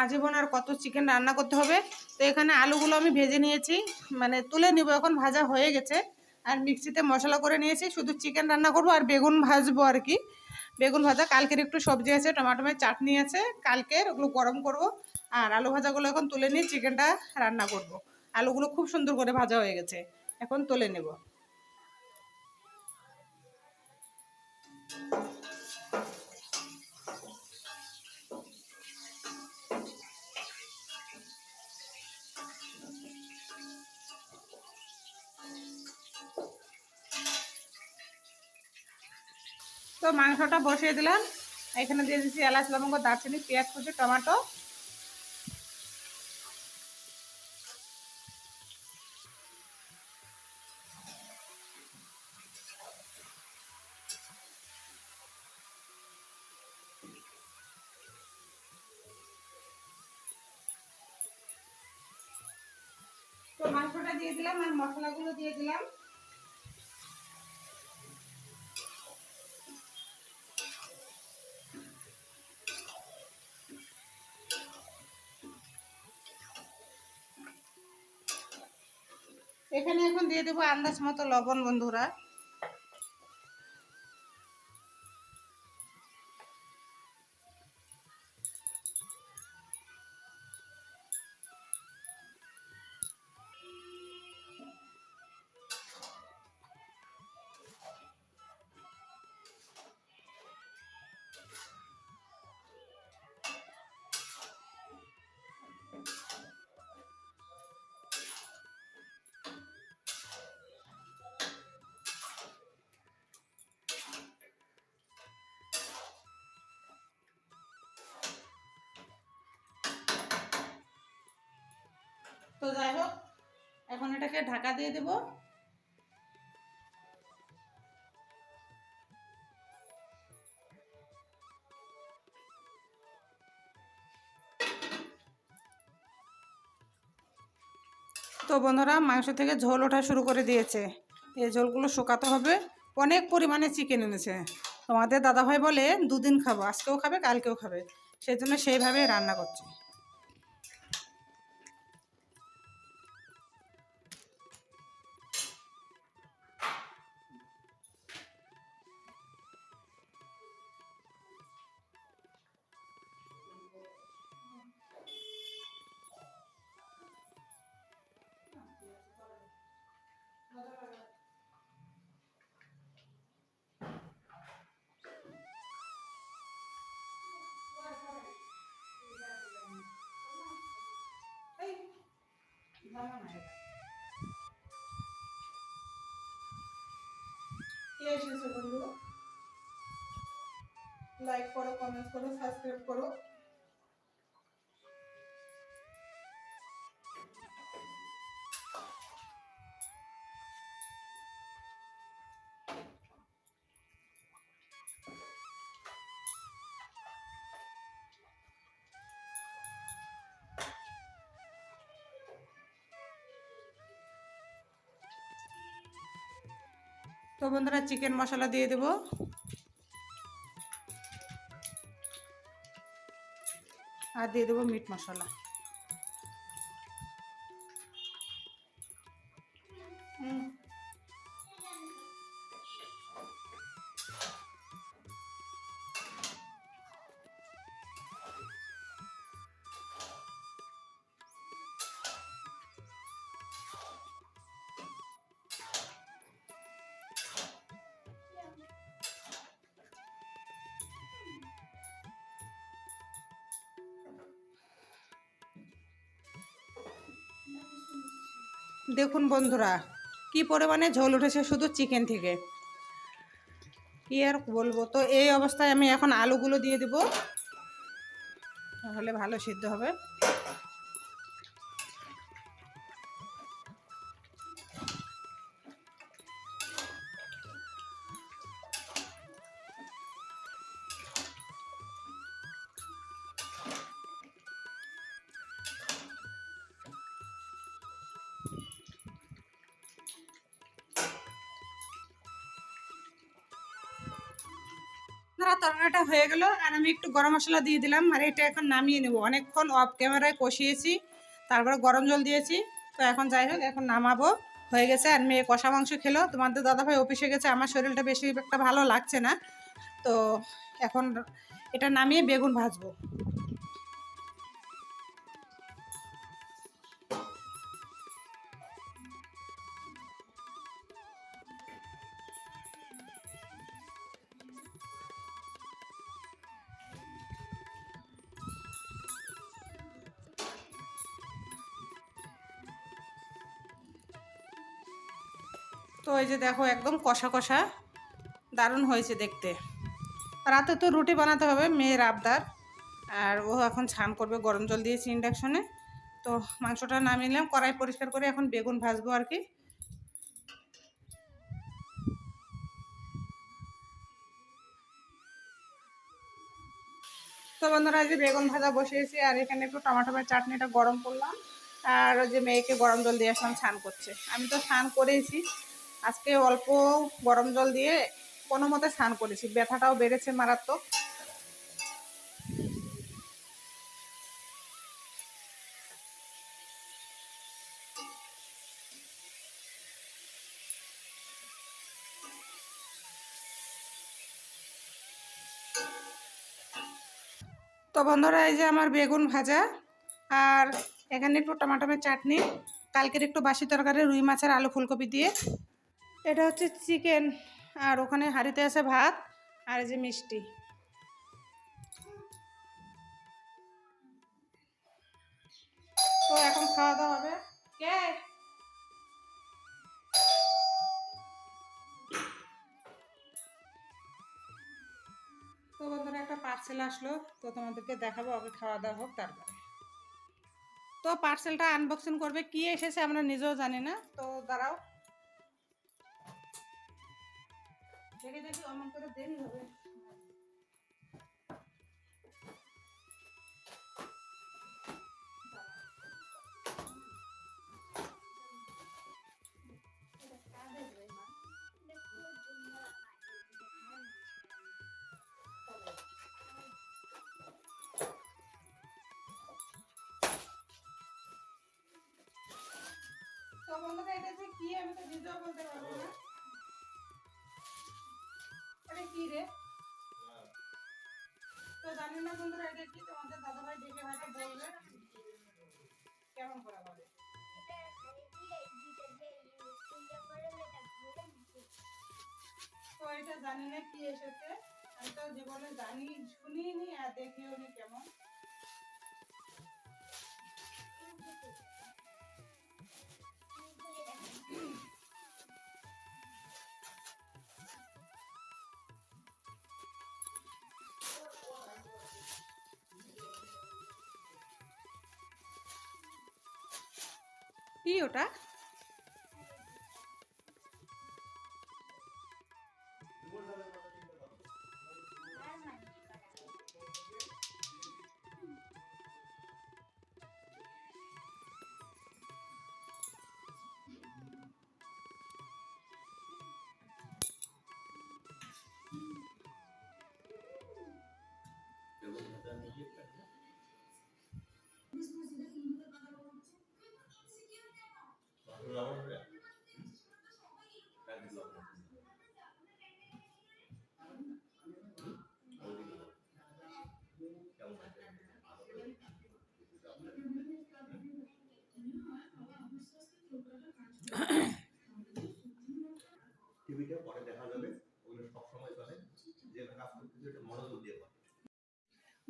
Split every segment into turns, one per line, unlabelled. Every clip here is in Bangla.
আজীবন আর কত চিকেন রান্না করতে হবে। তো এখানে আলুগুলো আমি ভেজে নিয়েছি মানে তুলে নিব, এখন ভাজা হয়ে গেছে। আর মিক্সিতে মশলা করে নিয়েছি, শুধু চিকেন রান্না করব আর বেগুন ভাজবো আর কি। বেগুন ভাজা, কালকের একটু সবজি আছে, টমাটোমের চাটনি আছে, কালকের ওগুলো গরম করব। আর আলু ভাজাগুলো এখন তুলে নিয়ে চিকেনটা রান্না করব। আলুগুলো খুব সুন্দর করে ভাজা হয়ে গেছে, এখন তুলে নেব। তো মাংসটা বসিয়ে দিলাম। এখানে দিয়ে দিচ্ছি এলাচ, লবঙ্গ, দারচিনি, পেঁয়াজ, কুচি, টমেটো। তো মাংসটা দিয়ে দিলাম আর মশলাগুলো দিয়ে দিলাম। এখানে এখন দিয়ে দেবো আন্দাজ মতো লবণ বন্ধুরা। তো যাই হোক, এখন এটাকে ঢাকা দিয়ে দেবো। তো বন্ধুরা, মাংস থেকে ঝোল ওঠা শুরু করে দিয়েছে। এই ঝোলগুলো শুকাতে হবে। অনেক পরিমাণে চিকেন এনেছে। তোমাদের দাদাভাই বলে, দুদিন খাব, আজকেও খাবে, কালকেও খাবে। সেই জন্য সেইভাবেই রান্না করছে। কে এসেছে বন্ধু লাইক করো কমেন্ট করো সাবস্ক্রাইব করো। তো বন্ধুরা চিকেন মশলা দিয়ে দেব। আর দিয়ে দেবো মিট মশলা। দেখুন বন্ধুরা, কি পরিমাণে ঝোল উঠেছে শুধু চিকেন থেকে। কি আর বলব, তো এই অবস্থায় আমি এখন আলুগুলো দিয়ে দেব, তাহলে ভালো সিদ্ধ হবে। ধরা তরকারিটা হয়ে গেল আর আমি একটু গরম মশলা দিয়ে দিলাম আর এটা এখন নামিয়ে নেব। অনেকক্ষণ অফ ক্যামেরায় কষিয়েছি, তারপরে গরম জল দিয়েছি। তো এখন যাই হোক, এখন নামাবো। হয়ে গেছে, আর মেয়ে কষা মাংস খেলো। তোমাদের দাদাভাই অফিসে গেছে, আমার শরীরটা বেশি একটা ভালো লাগছে না। তো এখন এটা নামিয়ে বেগুন ভাজবো। তো এই যে দেখো একদম কষা কষা দারুণ হয়েছে দেখতে। রাতে তো রুটি বানাতে হবে, মেয়ের আবদার। আর ও এখন ছান করবে, গরম জল দিয়েছি ইন্ডাকশনে তো মাংসটা নামিয়ে নিলাম, কড়াই পরিষ্কার করে এখন বেগুন ভাজবো আর কি। তো বন্ধুরা যে বেগুন ভাজা বসিয়েছি, আর এখানে একটু টমাটোমের চাটনিটা গরম করলাম। আর ওই যে মেয়েকে গরম জল দিয়ে আসলাম স্নান করছে। আমি তো স্নান করেইছি আজকে অল্প গরম জল দিয়ে কোনো মতে স্নান করেছি। ব্যথাটাও বেড়েছে মারাত্মক। তো বন্ধুরা, এই যে আমার বেগুন ভাজা আর এখানে একটু টমাটোমের চাটনি, কালকের একটু বাসি তরকারি, রুই মাছের আলু ফুলকপি দিয়ে। এটা হচ্ছে চিকেন, আর ওখানে হাঁড়িতে আছে ভাত আর যে মিষ্টি। তো এখন খাওয়া দাওয়া হবে। কে? তো বন্ধুরা, একটা পার্সেল আসলো, তো তোমাদেরকে দেখাবো, আগে খাওয়া দাওয়া হোক, তারপরে। তো পার্সেলটা আনবক্সিং করবে, কি এসেছে আমরা নিজেও জানি না। তো দাঁড়াও। দেখে দেখি অমন করে দেরি হবে। তো বন্ধুরা, এটা যে কি আমি তো নিজেও বলতে পারব না। কি তোমাদের দেখে বলবে কেমন করে তো এটা জানি না কি এসেছে। আমি তো জীবনে জানি, শুনিনি আর দেখিও নি কেমন। কি ওটা?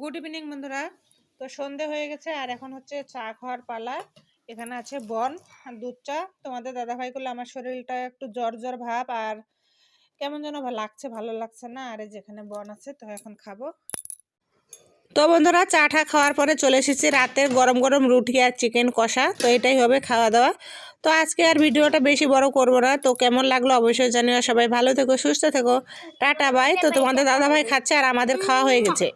গুড ইভিনিং বন্ধুরা। তো সন্ধে হয়ে গেছে, আর এখন হচ্ছে চা খাওয়ার পালা। এখানে আছে বন, দুধ চা। তোমাদের দাদাভাই করলে আমার শরীরটা একটু জ্বর জ্বর ভাব, আর কেমন যেন লাগছে, ভালো লাগছে না। আর যেখানে বন আছে, তো এখন খাব। তো বন্ধুরা, চা টা খাওয়ার পরে চলে এসেছি রাতের গরম গরম রুটি আর চিকেন কষা। তো এটাই হবে খাওয়া দাওয়া। তো আজকে আর ভিডিওটা বেশি বড় করব না। তো কেমন লাগল অবশ্যই জানিও। সবাই ভালো থেকো, সুস্থ থেকো। Tata, bye. তো তোমাদের দাদাভাই খাচ্ছে, আর আমাদের খাওয়া হয়ে গেছে।